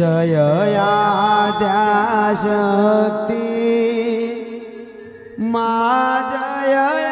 જય આદ્યા શક્તિ મા જય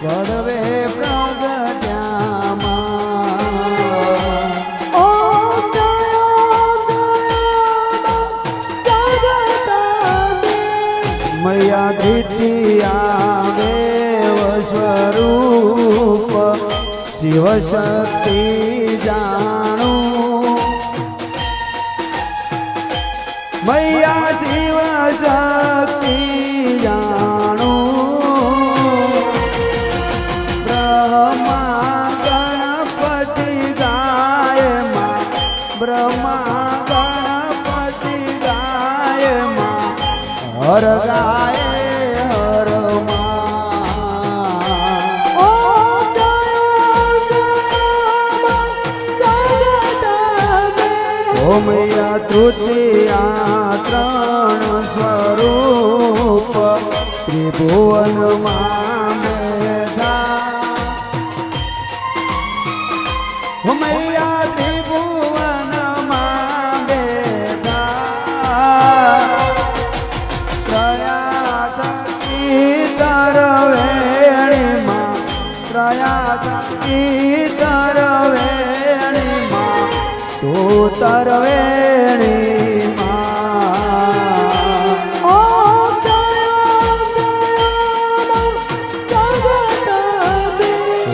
ગળવે પ્રગટ્યામાં જગદંબે મયા દ્વિતીયા દેવ સ્વરૂપ શિવ હર ગાય હર ઓમયા તૃતીયા ત્રણ સ્વરૂપ ત્રિભુવનમાં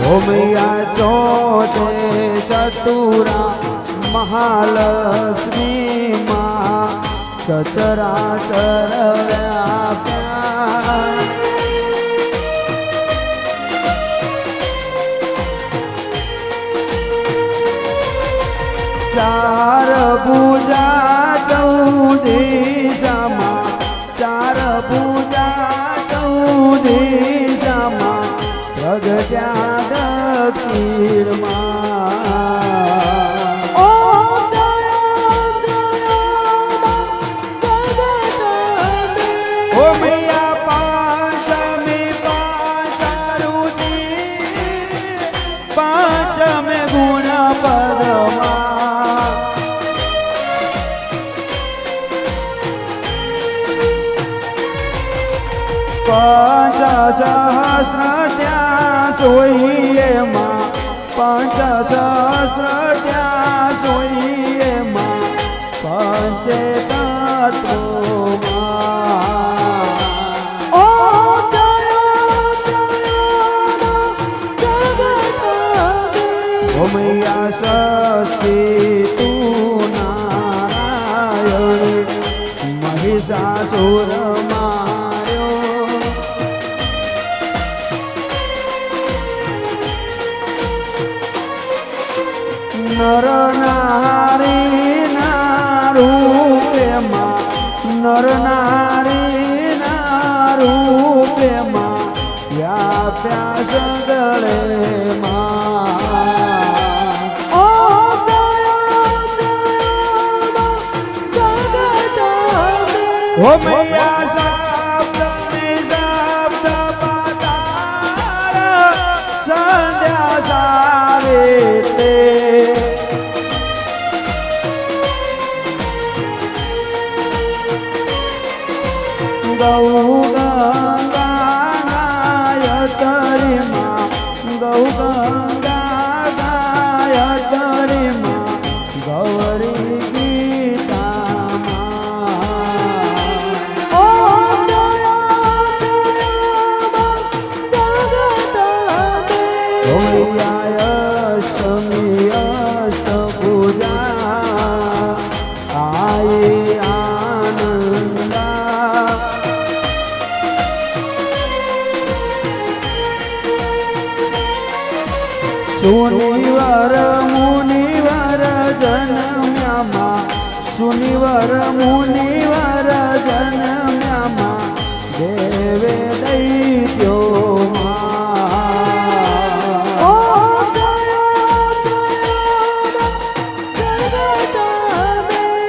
ઓમયા ચોથે ચતુરા મહાલક્ષ્મી મા સચરાચર ચરવ્યા ચાર પૂજા પ્રગટ્યા દક્ષિણમાં ઓ મૈયા પાંચમી ગુણ પદમાં પાંચ સહસ્ર ત્યાં સોઈએ માં પાંચ સહસ્ર ત્યાં સોઈએ માં પંચે તત્વમાં નર નારી ના રૂપે માં. નર નારી ના રૂપે માં વ્યાપ્યા સગળે માં ઓમ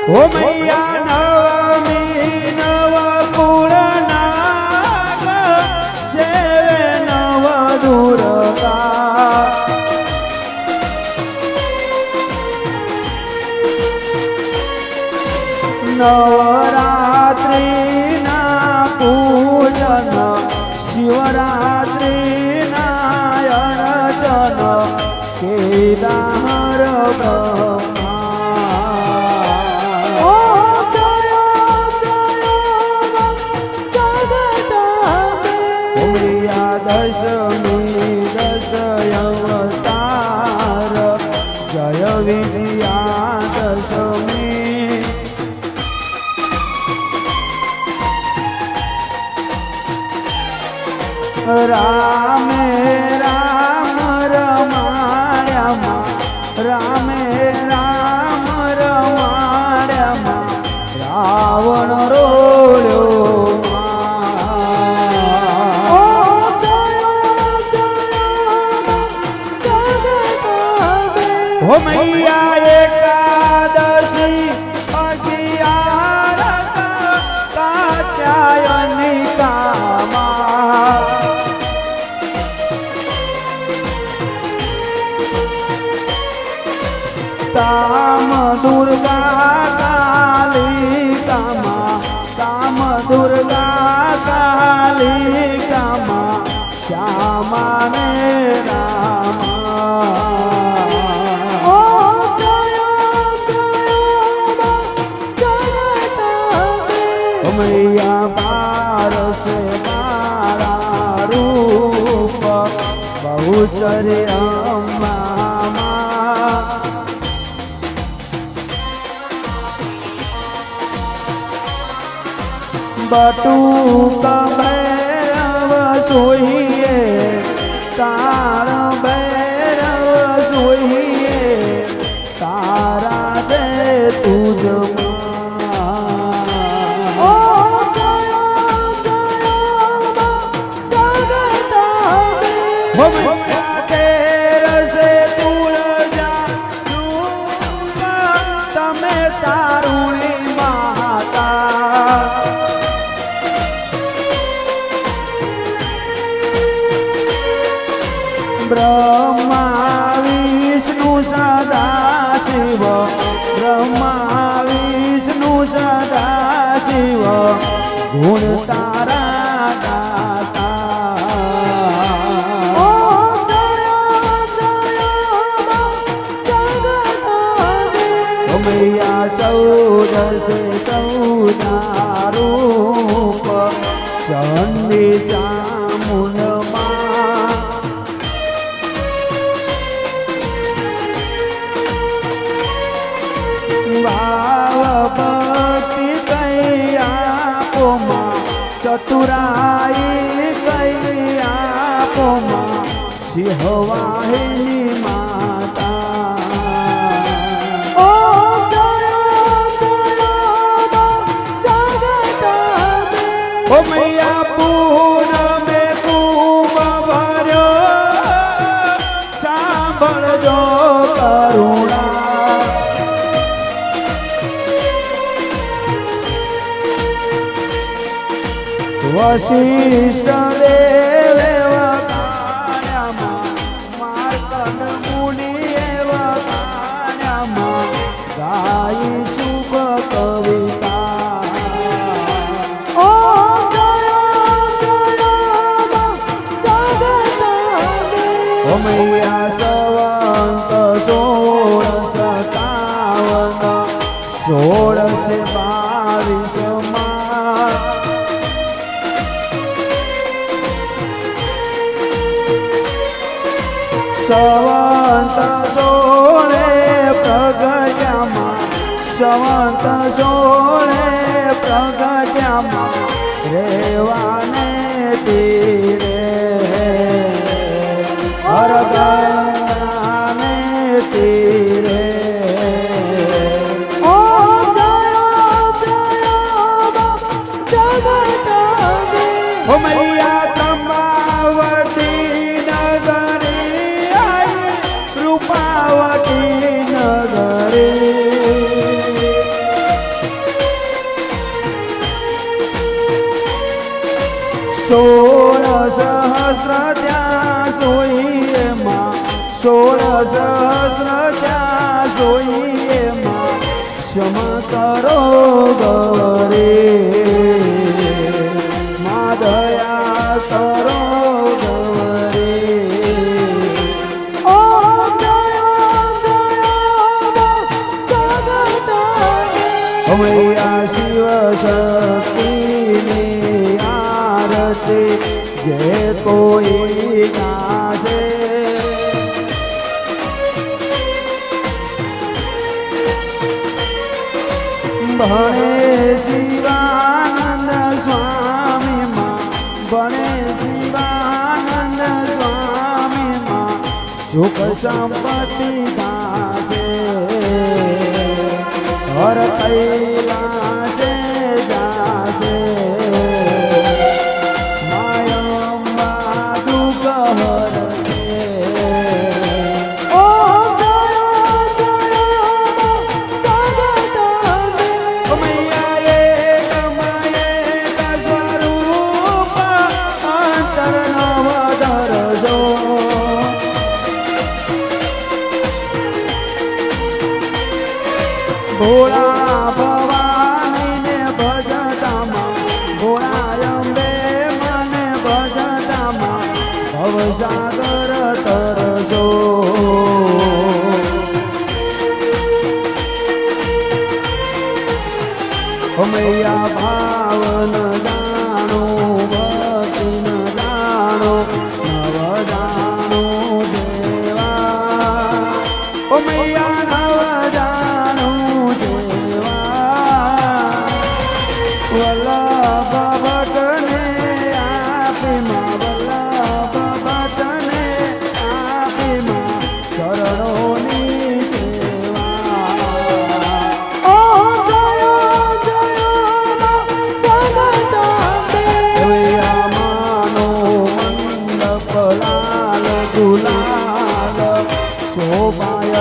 ઓ મૈયા નવમી નવ પૂર્ણા સેવે નવ દુર્ગા નવરાત્રિના પૂજન શિવરાત્રિના અર્ચન કેદાર રામે રામ ઉતરે અંબા બટુકા ભૈરવ સોહીએ તાર ભૈરવ Vamos. સિંહવાહિની માતા. ઓ મૈયા પૂન મે પૂમ ભર્યો સાંભળજો કરુણા. વશિષ્ઠ સવંત સોળે પ્રગટ્યામાં સવંત સોળે પ્રગટ્યામાં રેવાને તે સોળ સહસ્ર જોઈએ ક્ષમ કરો ગરે. શિવાનંદ સ્વામી માં સુખ સંપત્તિ દાસે. હર કૈલાસે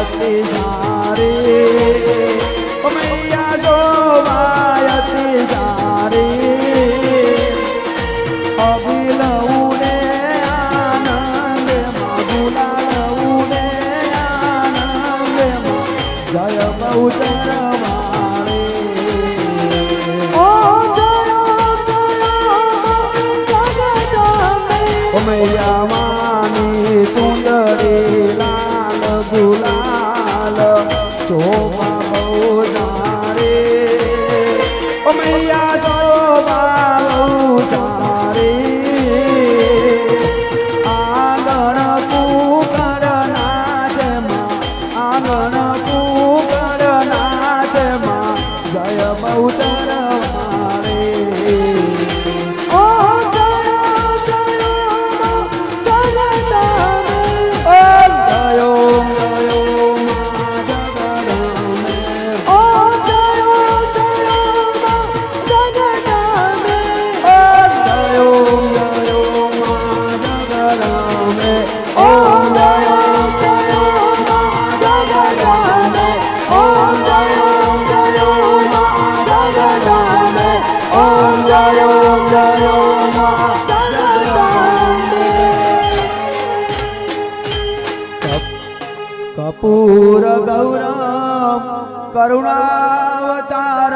શોભાયતે સારે ઓ મૈયા શોભાયતે સારે અભિલ ઉડે આનંદમાં ગુલાલ ઉડે આનંદ જય બહુચર મારે. ઓમ જય જય જગદાને મૈયા કપૂર ગૌરમ કરુણાવતાર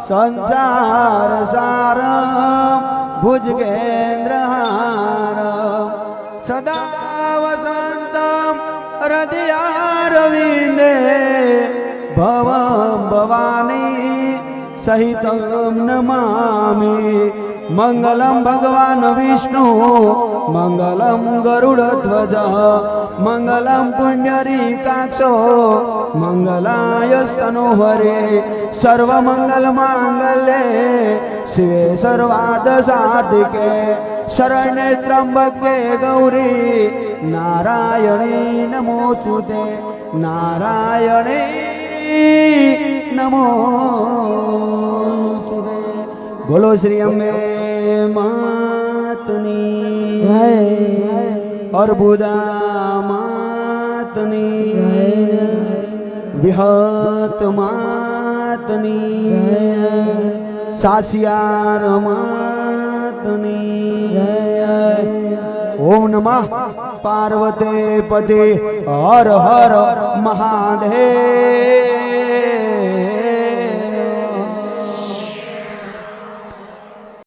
સંસાર સારમ ભુજગેન્દ્રહારમ સદા વસંતમ હૃદયારવિંદે ભવ ભવાની સહિત નમામિ મંગલમ ભગવાન વિષ્ણુ, મંગલમ ગરુડધ્વજ મંગલમ પુણ્યરીકાક્ષો મંગલાય સ્તનો હરે સર્વમંગલ માંગલ્યે, શિવે સર્વાદ સાધિકે, શરણે ત્રંબકે ગૌરી, નારાયણી નમોસ્તુતે નારાયણી નમો. બોલો શ્રી અંબે માતની જય. અર્બુદા માતની વિહત માતની સાસિયાર માતની. ઓમ નમઃ. પાર્વતે પદે હર હર મહાદેવ.